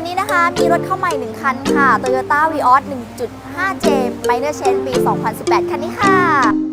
วันนี้นะคะมีรถเข้าใหม่ 1 คันค่ะ Toyota Vios 1.5J Minor Change ปี 2018 คันนี้ค่ะ